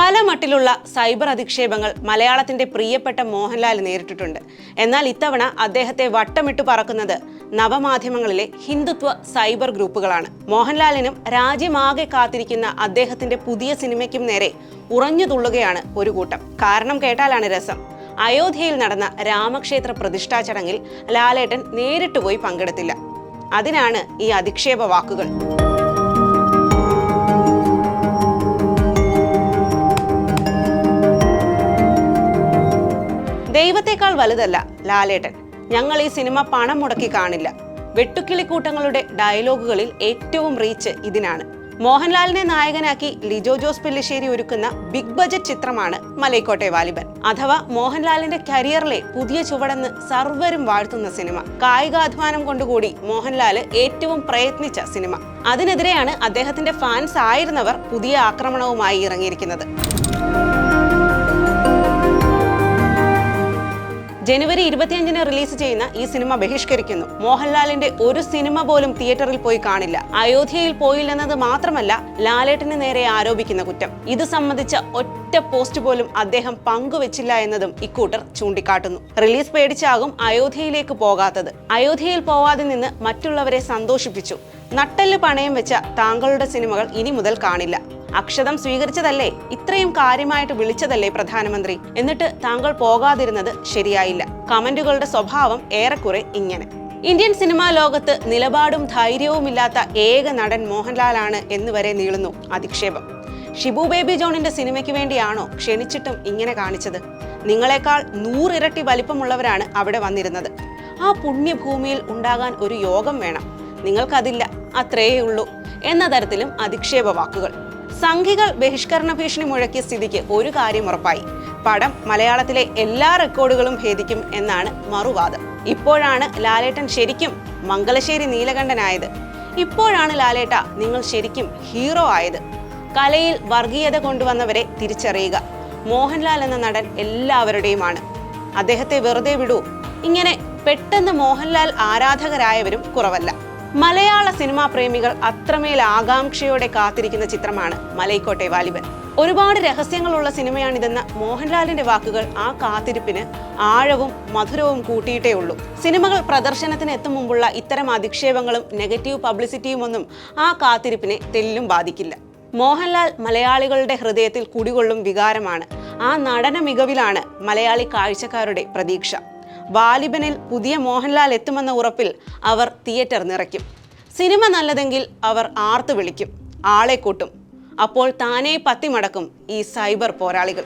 പല മട്ടിലുള്ള സൈബർ അധിക്ഷേപങ്ങൾ മലയാളത്തിന്റെ പ്രിയപ്പെട്ട മോഹൻലാൽ നേരിട്ടിട്ടുണ്ട്. എന്നാൽ ഇത്തവണ അദ്ദേഹത്തെ വട്ടമിട്ട് പറക്കുന്നത് നവമാധ്യമങ്ങളിലെ ഹിന്ദുത്വ സൈബർ ഗ്രൂപ്പുകളാണ്. മോഹൻലാലിനും രാജ്യമാകെ കാത്തിരിക്കുന്ന അദ്ദേഹത്തിന്റെ പുതിയ സിനിമയ്ക്കും നേരെ ഉറഞ്ഞു തുള്ളുകയാണ് ഒരു കൂട്ടം. കാരണം കേട്ടാലാണ് രസം. അയോധ്യയിൽ നടന്ന രാമക്ഷേത്ര പ്രതിഷ്ഠാ ചടങ്ങിൽ ലാലേട്ടൻ നേരിട്ട് പോയി പങ്കെടുത്തില്ല. അതിനാണ് ഈ അധിക്ഷേപ വാക്കുകൾ. ദൈവത്തെക്കാൾ വലുതല്ല ലാലേട്ടൻ. ഞങ്ങൾ ഈ സിനിമ പണം മുടക്കി കാണില്ല. വെട്ടുക്കിളിക്കൂട്ടങ്ങളുടെ ഡയലോഗുകളിൽ ഏറ്റവും റീച്ച് ഇതിനാണ്. മോഹൻലാലിനെ നായകനാക്കി ലിജോ ജോസ് പെല്ലിശ്ശേരി ഒരുക്കുന്ന ബിഗ് ബജറ്റ് ചിത്രമാണ് മലൈക്കോട്ടെ വാലിബൻ. അഥവാ മോഹൻലാലിന്റെ കരിയറിലെ പുതിയ ചുവടെന്ന് സർവരും വാഴ്ത്തുന്ന സിനിമ. കായികാധ്വാനം കൊണ്ടുകൂടി മോഹൻലാൽ ഏറ്റവും പ്രയത്നിച്ച സിനിമ. അതിനെതിരെയാണ് അദ്ദേഹത്തിന്റെ ഫാൻസ് ആയിരുന്നവർ പുതിയ ആക്രമണവുമായി ഇറങ്ങിയിരിക്കുന്നത്. ജനുവരി ഇരുപത്തിയഞ്ചിന് റിലീസ് ചെയ്യുന്ന ഈ സിനിമ ബഹിഷ്കരിക്കുന്നു. മോഹൻലാലിന്റെ ഒരു സിനിമ പോലും തിയേറ്ററിൽ പോയി കാണില്ല. അയോധ്യയിൽ പോയില്ലെന്നത് മാത്രമല്ല ലാലേട്ടന് നേരെ ആരോപിക്കുന്ന കുറ്റം. ഇത് സംബന്ധിച്ച ഒറ്റ പോസ്റ്റ് പോലും അദ്ദേഹം പങ്കുവച്ചില്ല എന്നതും ഇക്കൂട്ടർ ചൂണ്ടിക്കാട്ടുന്നു. റിലീസ് പേടിച്ചാകും അയോധ്യയിലേക്ക് പോകാത്തത്. അയോധ്യയിൽ പോവാതെ നിന്ന് മറ്റുള്ളവരെ സന്തോഷിപ്പിച്ചു. നട്ടൽ പണയം വെച്ച താങ്കളുടെ സിനിമകൾ ഇനി മുതൽ കാണില്ല. അക്ഷതം സ്വീകരിച്ചതല്ലേ? ഇത്രയും കാര്യമായിട്ട് വിളിച്ചതല്ലേ പ്രധാനമന്ത്രി? എന്നിട്ട് താങ്കൾ പോകാതിരുന്നത് ശരിയായില്ല. കമന്റുകളുടെ സ്വഭാവം ഏറെക്കുറെ ഇങ്ങനെ. ഇന്ത്യൻ സിനിമാ ലോകത്ത് നിലപാടും ധൈര്യവുമില്ലാത്ത ഏക നടൻ മോഹൻലാലാണ് എന്ന് വരെ നീളുന്നു അധിക്ഷേപം. ഷിബു ബേബി ജോണിന്റെ സിനിമയ്ക്ക് വേണ്ടിയാണോ ക്ഷണിച്ചിട്ടും ഇങ്ങനെ കാണിച്ചത്? നിങ്ങളെക്കാൾ നൂറിരട്ടി വലിപ്പമുള്ളവരാണ് അവിടെ വന്നിരുന്നത്. ആ പുണ്യഭൂമിയിൽ ഉണ്ടാകാൻ ഒരു യോഗം വേണം. നിങ്ങൾക്കതില്ല. അത്രയേ ഉള്ളൂ എന്ന തരത്തിലും അധിക്ഷേപ വാക്കുകൾ സംഘികൾ ബഹിഷ്കരണ ഭീഷണി മുഴക്കിയ സ്ഥിതിക്ക് ഒരു കാര്യം ഉറപ്പായി. പടം മലയാളത്തിലെ എല്ലാ റെക്കോർഡുകളും ഭേദിക്കും എന്നാണ് മറുവാദം. ഇപ്പോഴാണ് ലാലേട്ടൻ ശരിക്കും മംഗലശ്ശേരി നീലകണ്ഠനായത്. ഇപ്പോഴാണ് ലാലേട്ട നിങ്ങൾ ശരിക്കും ഹീറോ ആയത്. കലയിൽ വർഗീയത കൊണ്ടുവന്നവരെ തിരിച്ചറിയുക. മോഹൻലാൽ എന്ന നടൻ എല്ലാവരുടെയുമാണ്. അദ്ദേഹത്തെ വെറുതെ വിടൂ. ഇങ്ങനെ പെട്ടെന്ന് മോഹൻലാൽ ആരാധകരായവരും കുറവല്ല. മലയാള സിനിമാ പ്രേമികൾ അത്രമേൽ ആകാംക്ഷയോടെ കാത്തിരിക്കുന്ന ചിത്രമാണ് മലൈക്കോട്ടെ വാലിബൻ. ഒരുപാട് രഹസ്യങ്ങളുള്ള സിനിമയാണിതെന്ന മോഹൻലാലിന്റെ വാക്കുകൾ ആ കാത്തിരിപ്പിന് ആഴവും മധുരവും കൂട്ടിയിട്ടേ ഉള്ളൂ. സിനിമകൾ പ്രദർശനത്തിന് എത്തും മുമ്പുള്ള ഇത്തരം അധിക്ഷേപങ്ങളും നെഗറ്റീവ് പബ്ലിസിറ്റിയും ഒന്നും ആ കാത്തിരിപ്പിനെ തെല്ലും ബാധിക്കില്ല. മോഹൻലാൽ മലയാളികളുടെ ഹൃദയത്തിൽ കുടികൊള്ളും വികാരമാണ്. ആ നടന മികവിലാണ് മലയാളി കാഴ്ചക്കാരുടെ പ്രതീക്ഷ. വാലിബനിൽ പുതിയ മോഹൻലാൽ എത്തുമെന്ന ഉറപ്പിൽ അവർ തിയേറ്റർ നിറയ്ക്കും. സിനിമ നല്ലതെങ്കിൽ അവർ ആർത്തു വിളിക്കും ആളെ കൂട്ടും. അപ്പോൾ താനേ പത്തിമടക്കും ഈ സൈബർ പോരാളികൾ.